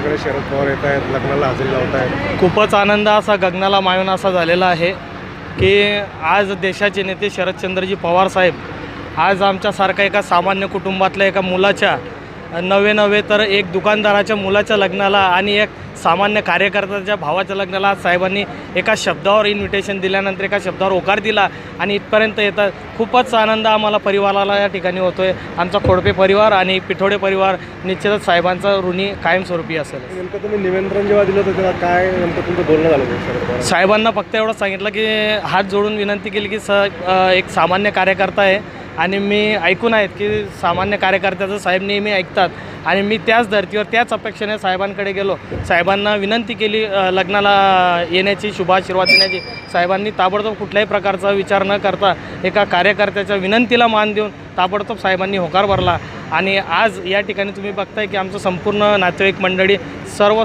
इकडे शरद पवार येत आहेत लग्नाला हजेरी लावत आहेत खूपच आनंद असा गगनाला मायून असा झालेला आहे की आज देशाचे नेते शरदचंद्रजी पवार साहेब आज आमच्यासारखा एका सामान्य कुटुंबातल्या एका मुलाच्या नवे नवे तर एक दुकानदाराच्या मुलाच्या लग्नाला आणि एक सामान्य कार्यकर्त्याच्या भावाच्या लग्नाला साहेबांनी एका शब्दावर इन्व्हिटेशन दिल्यानंतर एका शब्दावर होकार दिला आणि इथपर्यंत येतात खूपच आनंद आम्हाला परिवाराला या ठिकाणी होतो आहे आमचा खोडपे परिवार आणि पिठोडे परिवार निश्चितच साहेबांचा ऋणी कायमस्वरूपी असेल नेमकं तुम्ही निमंत्रण जेव्हा दिलं होतं तेव्हा काय नेमकं तुमचं बोलणं झालं साहेबांना फक्त एवढं सांगितलं की हात जोडून विनंती केली की स एक सामान्य कार्यकर्ता आहे. आणि मी ऐकून आहेत की सामान्य कार्यकर्त्याचं साहेब नेहमी ऐकतात. आणि मी त्याच धर्तीवर त्याच अपेक्षेने साहेबांकडे गेलो. साहेबांना विनंती केली लग्नाला येण्याची शुभाशीर्वाद देण्याची. साहेबांनी ताबडतोब कुठल्याही प्रकारचा विचार न करता एका कार्यकर्त्याच्या विनंतीला मान देऊन ताबडतोब साहेबांनी होकार भरला. आणि आज या ठिकाणी तुम्ही बघताय की आमचं संपूर्ण नातेवाईक मंडळी सर्व सर्व